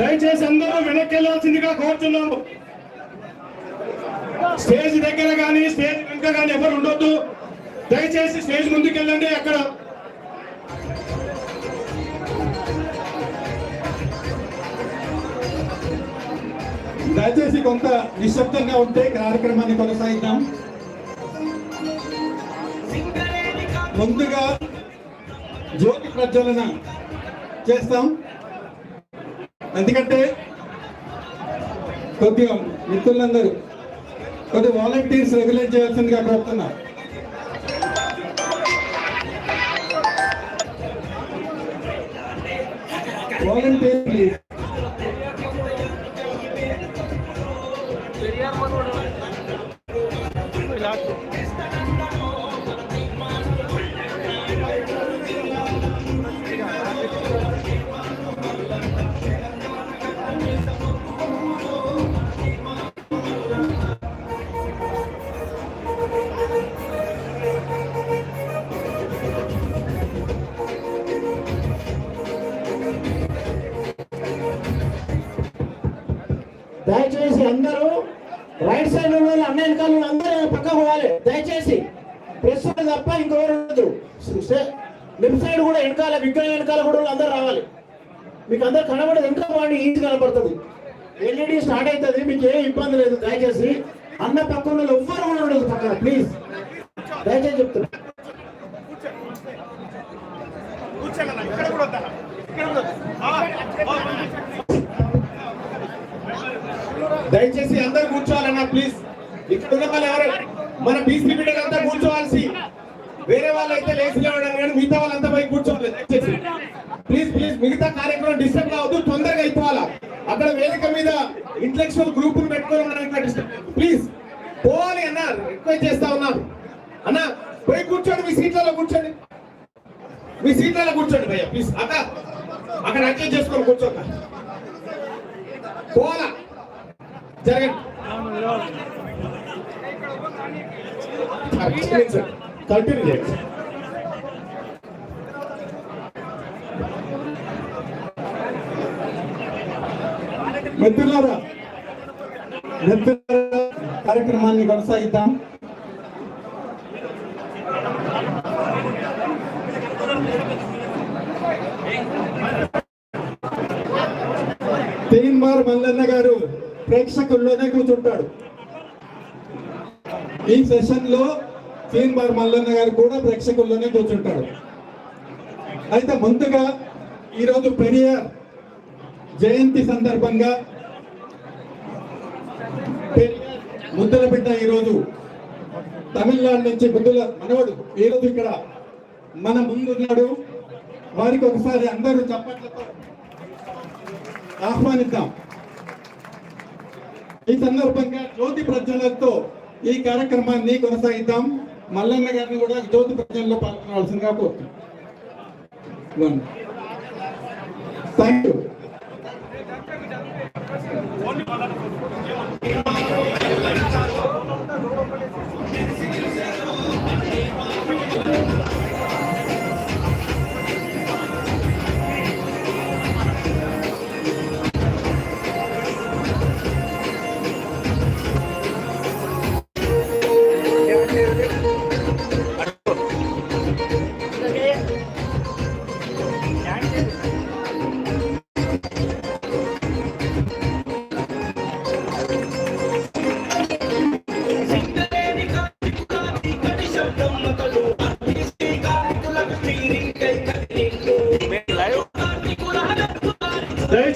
దయచేసి అందరూ వెనక్కి వెళ్ళాల్సిందిగా కోరుతున్నాము. స్టేజ్ దగ్గర కానీ స్టేజ్ వెనుక కానీ ఎవరు ఉండొద్దు. దయచేసి స్టేజ్ ముందుకు వెళ్ళండి అక్కడ. దయచేసి కొంత నిశ్శబ్దంగా ఉంటే కార్యక్రమాన్ని కొనసాగిద్దాం. ముందుగా జ్యోతి ప్రజ్వలన చేస్తాం. ఎందుకంటే కొద్దిగా మిత్రులందరూ కొద్ది వాలంటీర్స్ రెగ్యులేట్ చేయాల్సిందిగా కోరుతున్నా. Volunteer please. అందరూ రైట్ సైడ్ ఉన్న వాళ్ళు అన్న వెనకాల అందరూ పక్కకు పోవాలి. దయచేసి ప్రెస్ తప్ప ఇంకెవరు ఉండదు. లెఫ్ట్ సైడ్ కూడా వెనకాల విగ్రహం వెనకాల కూడా వాళ్ళు అందరూ రావాలి. మీకు అందరు కనబడదు ఇంకా బాగుంది ఈజీ కనబడుతుంది ఎల్ఈడి స్టార్ట్ అవుతుంది మీకు ఏ ఇబ్బంది లేదు. దయచేసి అన్న పక్కన వాళ్ళు ఎవ్వరు కూడా ఉండదు పక్కన ప్లీజ్ దయచేసి చెప్తున్నా. దయచేసి అందరు కూర్చోవాలన్నా ప్లీజ్ ఇక్కడ ఉన్న వాళ్ళు ఎవరు? మన బీసీ బిడ్డలంతా కూర్చోవాల్సి. వేరే వాళ్ళు అయితే లేచి లేవడం కానీ మిగతా వాళ్ళంతా పోయి కూర్చోవాలి. దయచేసి. ప్లీజ్ ప్లీజ్ మిగతా కార్యక్రమం డిస్టర్బ్ కావద్దు తొందరగా అయిపోవాలా. అక్కడ వేదిక మీద ఇంటలెక్చువల్ గ్రూప్ పెట్టుకోవడం మనం ఇట్లా డిస్టర్బ్ ప్లీజ్ పోవాలి అన్న రిక్వెస్ట్ చేస్తా ఉన్నాను అన్న పోయి కూర్చోండి మీ సీట్లలో కూర్చోండి. మీ సీట్లలో కూర్చోండి భయ్య ప్లీజ్ అక్క అక్కడ అడ్జస్ట్ చేసుకొని కూర్చోక. పోవాలా? జరగండి కంటిన్యూ చేయండి మిత్రులారా మిత్రులారా కార్యక్రమాన్ని కొనసాగిద్దాం. తీన్మార్ మల్లన్న గారు ప్రేక్షకుల్లోనే కూర్చుంటాడు. ఈ సెషన్లో బార్ మల్లన్న గారు కూడా ప్రేక్షకుల్లోనే కూర్చుంటాడు. అయితే ముందుగా ఈరోజు పెరియార్ జయంతి సందర్భంగా ముద్దల ముద్దుల బిడ్డ ఈరోజు తమిళనాడు నుంచి ముద్దుల మనవడు ఈరోజు ఇక్కడ మన ముందున్నాడు. వారికి ఒకసారి అందరూ చప్పట్లతో ఆహ్వానిద్దాం. ఈ సందర్భంగా జ్యోతి ప్రజ్వలతో ఈ కార్యక్రమాన్ని కొనసాగిద్దాం. మల్లన్న గారిని కూడా జ్యోతి ప్రజ్వలలో పాల్గొనవలసిందిగా కోరుతున్నాం. థ్యాంక్ యూ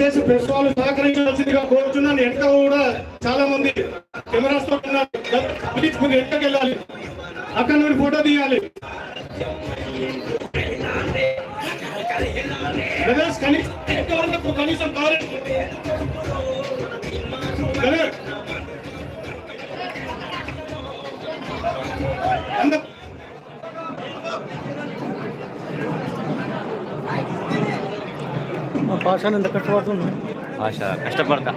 దయచేసి ప్రెస్ వాళ్ళు సహకరించాల్సిందిగా కోరుతున్నాను వెనక కూడా చాలా మంది కెమెరాస్తో ఉన్నారు ప్లీజ్ మీరు వెనకకి వెళ్ళాలి? అక్కడ నుండి ఫోటో తీయాలి. బ్రదర్స్ కనీసం కనీసం కాలేదు బ్రదర్ అందరూ భాష కష్టపడతా.